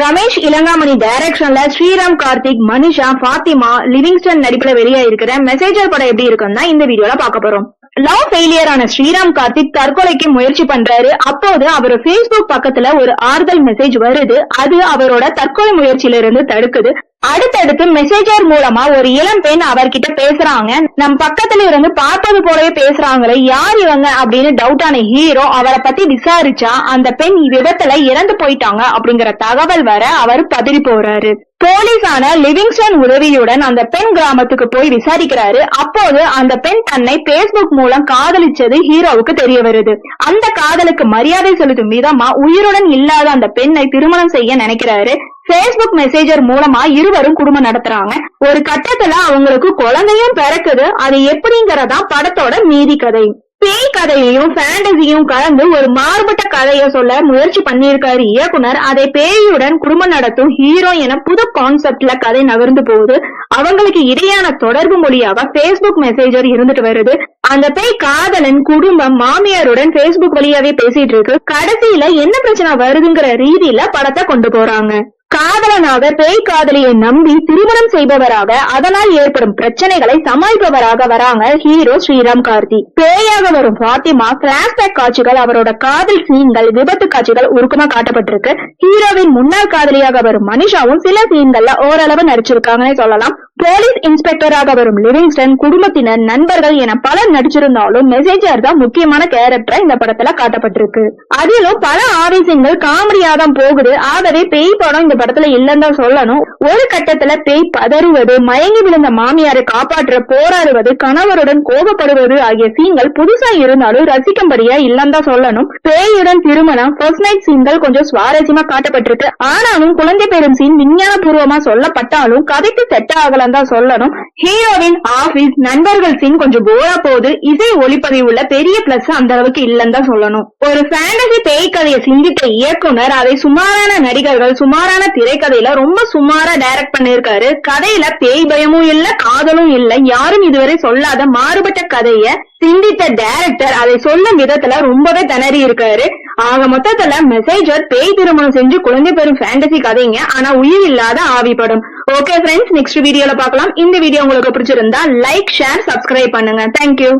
ரமேஷ் இளங்காமணி டைரக்ஷன்ல ஸ்ரீராம் கார்த்திக் மனிஷா பாத்திமா லிவிங்ஸ்டன் நடிப்புல வெளியே இருக்கிற மெசேஜர் படம் எப்படி இருக்குன்னா இந்த வீடியோல பார்க்க போறோம். லவ் ஃபெயிலியர் ஆன ஸ்ரீராம் கார்த்திக் தற்கொலைக்கு முயற்சி பண்றாரு. அப்போது அவர் ஃபேஸ்புக் பக்கத்துல ஒரு ஆறுதல் மெசேஜ் வருது. அது அவரோட தற்கொலை முயற்சியில இருந்து தடுக்குது. அடுத்தடுத்து மெசேஜர் மூலமா ஒரு இளம் பெண் அவர்கிட்ட பேசுறாங்க. நம் பக்கத்துல இருந்து பார்த்தது போலவே பேசுறாங்களே யார் இவங்க அப்படின்னு டவுட் ஆன ஹீரோ அவரை பத்தி விசாரிச்சா அந்த பெண் விபத்துல இறந்து போயிட்டாங்க அப்படிங்கிற தகவல் வர அவர் பதறி போறாரு. போலீஸான லிவிங்ஸ்டன் உதவியுடன் அந்த பெண் கிராமத்துக்கு போய் விசாரிக்கிறாரு. அப்போது அந்த பெண் தன்னை பேஸ்புக் மூலம் காதலிச்சது ஹீரோவுக்கு தெரிய வருது. அந்த காதலுக்கு மரியாதை செலுத்தும் விதமா உயிருடன் இல்லாத அந்த பெண்ணை திருமணம் செய்ய நினைக்கிறாரு. பேஸ்புக் மெசேஜர் மூலமா இருவரும் குடும்பம் நடத்துறாங்க. ஒரு கட்டத்துல அவங்களுக்கு குழந்தையும் பிறக்குது. அது எப்படிங்கறதா படத்தோட மீதி கதை. பேய் கதையையும் ஃபேண்டசியும் கலந்து ஒரு மாறுபட்ட கதையை சொல்ல முயற்சி பண்ணியிருக்காரு இயக்குனர். அதை பேயுடன் குடும்பம் நடத்தும் ஹீரோ என புது கான்செப்ட்ல கதை நகர்ந்து போகுது. அவங்களுக்கு இடையான தொடர்பு மொழியாக பேஸ்புக் மெசேஜர் இருந்துட்டு வருது. அந்த பேய் காதலன் குடும்பம் மாமியாருடன் பேஸ்புக் வழியாவே பேசிட்டு இருக்கு. கடைசியில என்ன பிரச்சனை வருதுங்கிற ரீதியில படத்தை கொண்டு போறாங்க. காதலனாக பேய் காதலியை நம்பி திருமணம் செய்பவராக அதனால் ஏற்படும் பிரச்சனைகளை சமாளிப்பவராக வராங்க ஹீரோ ஸ்ரீராம் கார்த்தி. பேயாக வரும் பாத்திமா பிளாஷ்பேக் காட்சிகள் அவரோட காதல் சீன்கள் விபத்து காட்சிகள் உருக்கமா காட்டப்பட்டிருக்கு. ஹீரோவின் முன்னாள் காதலியாக வரும் மனிஷாவும் சில சீன்கள்ல ஓரளவு நடிச்சிருக்காங்கன்னு சொல்லலாம். போலீஸ் இன்ஸ்பெக்டராக வரும் லிவிங்ஸ்டன் குடும்பத்தினர் நண்பர்கள் என பலர் நடிச்சிருந்தாலும் மெசேஜர் தான் முக்கியமான கேரக்டரா இந்த படத்துல காட்டப்பட்டிருக்கு. அதிலும் பல ஆவேசங்கள் காமெடியா தான் போகுது. ஆகவே பேய் படம் இந்த படத்துல இல்லன்னு தான் சொல்லணும். ஒரு கட்டத்துல பேய் பதறுவது மயங்கி விழுந்த மாமியாரை காப்பாற்ற போராடுவது கணவருடன் கோபப்படுவது ஆகிய சீன்கள் புதுசா இருந்தாலும் ரசிக்கும்படியா இல்லன்னு தான் சொல்லணும். பேயுடன் திருமணம் ஃபர்ஸ்ட் நைட் சீன்கள் கொஞ்சம் சுவாரஸ்யமா காட்டப்பட்டிருக்கு. ஆனாலும் குழந்தை பெறும் சீன் விஞ்ஞான பூர்வமா சொல்லப்பட்டாலும் கதைக்கு செட் ஆகல தான் சொல்லணும். ஹீரோவின் ஆபீஸ் நண்பர்கள் சீன் கொஞ்சம் போரா போகுது. இசை ஒளிப்பதிவுள்ள பெரிய பிளஸ் அந்த அளவுக்கு இல்லைன்னு தான் சொல்லணும். ஒரு ஃபேண்டசி பேய் கதையை சிந்தித்த இயக்குனர் அதை சுமாரான நடிகர்கள் சுமாரான திரைக்கதையில ரொம்ப சுமாரா டைரக்ட் பண்ணிருக்காரு கதையில பேய் பயமும் இல்ல காதலும் இல்ல. யாரும் இதுவரை சொல்லாத மாறுபட்ட கதைய சிந்தித்த டைரக்டர் அதை சொல்லும் விதத்துல ரொம்பவே திணறி இருக்காரு. ஆக மொத்தத்துல மெசேஜர் பேய் திருமணம் செஞ்சு குழந்தை பெறும் ஃபேண்டசி கதைங்க ஆனா உயிர் இல்லாத ஆவிப்படும் ஓகே ஃப்ரெண்ட்ஸ் நெக்ஸ்ட் வீடியோல பார்க்கலாம். இந்த வீடியோ உங்களுக்கு பிடிச்சிருந்தா லைக் ஷேர் சப்ஸ்கிரைப் பண்ணுங்க. Thank you